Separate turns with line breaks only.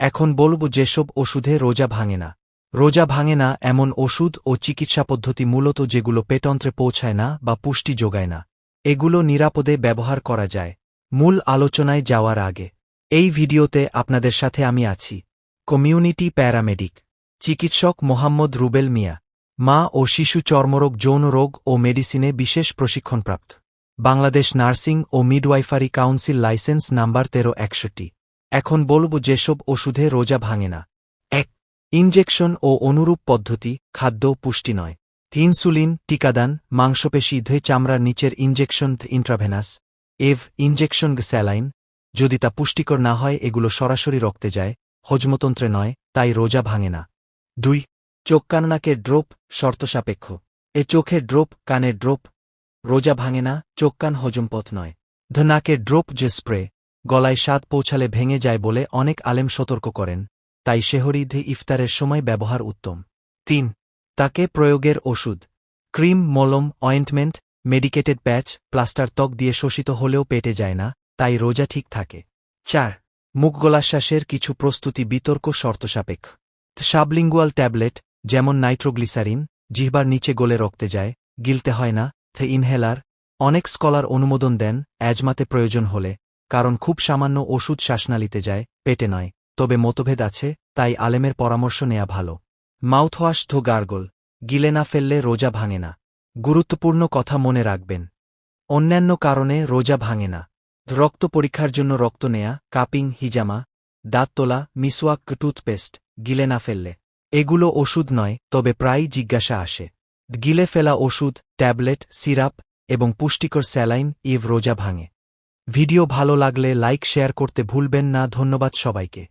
এখন বলব যেসব ওষুধে রোজা ভাঙে না। রোজা ভাঙে না এমন ওষুধ ও চিকিৎসা পদ্ধতি মূলত যেগুলো পেটন্ত্রে পৌঁছায় না বা পুষ্টি যোগায় না। এগুলো নিরাপদে ব্যবহার করা যায়। মূল আলোচনায় যাওয়ার আগে, এই ভিডিওতে আপনাদের সাথে আমি আছি। Community paramedic. চিকিৎসক মোহাম্মদ রুবেল মিয়া। মা ও শিশু চর্মরোগ, যৌন রোগ ও মেডিসিনে বিশেষ প্রশিক্ষণপ্রাপ্ত। বাংলাদেশ নার্সিং ও মিডওয়াইফারি কাউন্সিল লাইসেন্স নাম্বার তেরো একষট্টি। এখন বলব যেসব ওষুধে রোজা ভাঙে না। এক, ইনজেকশন ও অনুরূপ পদ্ধতি, খাদ্য পুষ্টি নয়। ইনসুলিন, টিকাদান, মাংসপেশি ধুয়ে চামড়ার নিচের ইনজেকশন ইন্ট্রাভেনাস এভ ইনজেকশন স্যালাইন যদি তা পুষ্টিকর না হয়, এগুলো সরাসরি রক্তে যায়। হজমতন্ত্রে নয়, তাই রোজা ভাঙে না। দুই, চোখ কান নাকের ড্রোপ শর্তসাপেক্ষ এ চোখের ড্রোপ কানের ড্রোপ। রোজা ভাঙে না, চোখ কান হজমপথ নয়। ধ নাকের ড্রোপ যে স্প্রে। গলায় স্বাদ পৌঁছালে ভেঙে যায় বলে অনেক আলেম সতর্ক করেন, তাই শেহরিধে ইফতারের সময় ব্যবহার উত্তম। তিন, তাকে প্রয়োগের ওষুধ, ক্রিম, মলম, অয়েন্টমেন্ট, মেডিকেটেড প্যাচ, প্লাস্টার ত্বক দিয়ে শোষিত হলেও পেটে যায় না, তাই রোজা ঠিক থাকে। চার, মুখ গলাশ্বাসের কিছু প্রস্তুতি বিতর্ক শর্তসাপেক্ষ সাবলিঙ্গুয়াল ট্যাবলেট, যেমন নাইট্রোগ্লিসারিন, জিহবার নিচে গলে রক্তে যায়, গিলতে হয় না, থে ইনহেলার, অনেক স্কলার অনুমোদন দেন, অ্যাজমাতে প্রয়োজন হলে কারণ খুব সামান্য ওষুধ শ্বাসনালিতে যায়, পেটে নয়, তবে মতভেদ আছে, তাই আলেমের পরামর্শ নেয়া ভালো। মাউথওয়াশ ধো গার্গল, গিলে না ফেললে রোজা ভাঙে না। গুরুত্বপূর্ণ কথা মনে রাখবেন। অন্যান্য কারণে রোজা ভাঙে না। রক্ত পরীক্ষার জন্য রক্ত নেয়া, কাপিং, হিজামা, দাঁত তোলা, মিসওয়াক, টুথপেস্ট, গিলে না ফেললে। এগুলো ওষুধ নয়, তবে প্রায়ই জিজ্ঞাসা আসে। গিলে ফেলা ওষুধ, ট্যাবলেট, সিরাপ এবং পুষ্টিকর স্যালাইন, ইভ রোজা ভাঙে। ভিডিও ভালো লাগলে লাইক শেয়ার করতে ভুলবেন না। ধন্যবাদ সবাইকে।